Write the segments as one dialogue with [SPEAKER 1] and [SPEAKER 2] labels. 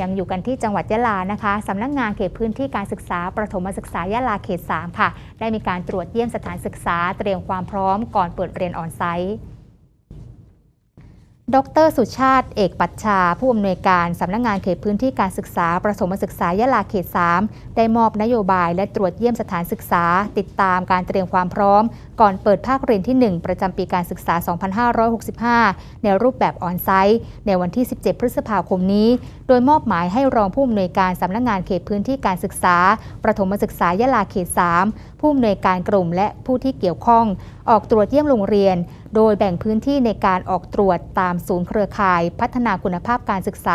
[SPEAKER 1] ยังอยู่กันที่จังหวัดยะลานะคะสำนักงานเขตพื้นที่การศึกษา ประถมศึกษายะลาเขต 3 ค่ะ ได้มีการตรวจเยี่ยมสถานศึกษาเตรียมความพร้อมก่อนเปิดเรียนออนไซต์ ดรสุชาติ เอกปัชชา ผู้อำนวยการสำนักงานเขตพื้นที่การศึกษา ประถมศึกษายะลาเขต 3 ได้มอบนโยบายและตรวจเยี่ยมสถานศึกษา ติดตามการเตรียมความพร้อม ก่อนเปิดภาคเรียนที่ 1 ประจำปีการศึกษา 2565 ในรูปแบบออนไซต์ ในวันที่ 17 พฤษภาคมนี้ โดยมอบหมายให้รองผู้อำนวยการสำนักงานเขตพื้นที่การศึกษา ประถมศึกษายะลาเขต 3 ผู้อำนวยการกลุ่มและผู้ที่เกี่ยวข้อง ออกตรวจเยี่ยมโรงเรียน โดยแบ่งพื้นที่ในการออกตรวจตามศูนย์เครือข่าย พัฒนาคุณภาพการศึกษา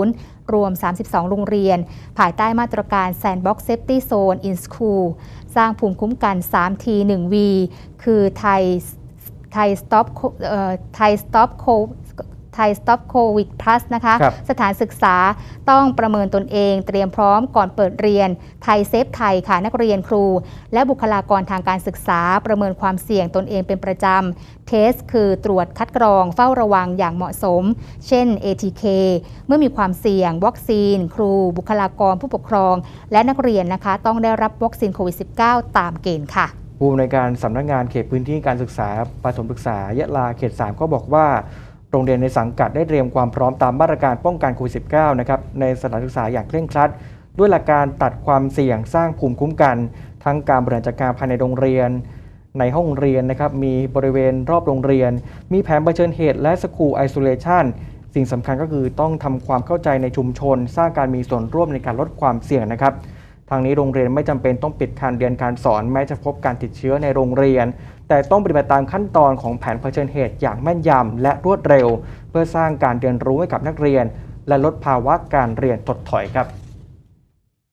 [SPEAKER 1] 60 รวม 32 โรงเรียน ภายใต้มาตรการ Sandbox Safety Zone in School สร้างภูมิคุ้มกัน 3T 1V คือไทยไทย Stop เอ่อไทย Stop Co ไทย Stop COVID Plus นะคะ
[SPEAKER 2] ครับ
[SPEAKER 1] สถานศึกษาต้องประเมินตนเอง เตรียมพร้อมก่อนเปิดเรียนไทยเซฟไทยค่ะนักเรียนครู และบุคลากรทางการศึกษา ประเมินความเสี่ยงตนเองเป็นประจำเทสคือตรวจคัดกรองเฝ้าระวังอย่างเหมาะสม เช่น ATK เมื่อมีความเสี่ยง วัคซีน ครู บุคลากรผู้ปกครอง และนักเรียนนะคะ ต้องได้รับวัคซีนโควิด -19 ตามเกณฑ์ค่ะ
[SPEAKER 2] ผู้อำนวยการสำนักงานเขตพื้นที่การศึกษาประถมศึกษายะลาเขต 3 ก็บอกว่า โรงเรียนในสังกัดได้เตรียมความพร้อมตามมาตรการป้องกันโควิด -19 นะครับในสถานศึกษาอย่างเคร่งครัด ด้วยหลักการตัดความเสี่ยงสร้างภูมิคุ้มกัน ทั้งการบริหารจัดการภายในโรงเรียน ในห้องเรียนนะครับมีบริเวณรอบโรงเรียน มีแผนเผชิญเหตุและสกูไอโซเลชันสิ่งสำคัญก็คือต้องทำความเข้าใจในชุมชน สร้างการมีส่วนร่วมในการลดความเสี่ยงนะครับ ทางนี้โรงเรียนไม่จำเป็นต้องปิดการเรียนการสอนแม้จะพบการติดเชื้อในโรงเรียน แต่ต้องปฏิบัติตามขั้นตอนของแผนเผชิญเหตุอย่างแม่นยำและรวดเร็ว เพื่อสร้างการเรียนรู้ให้กับนักเรียน และลดภาวะการเรียนถดถอยครับ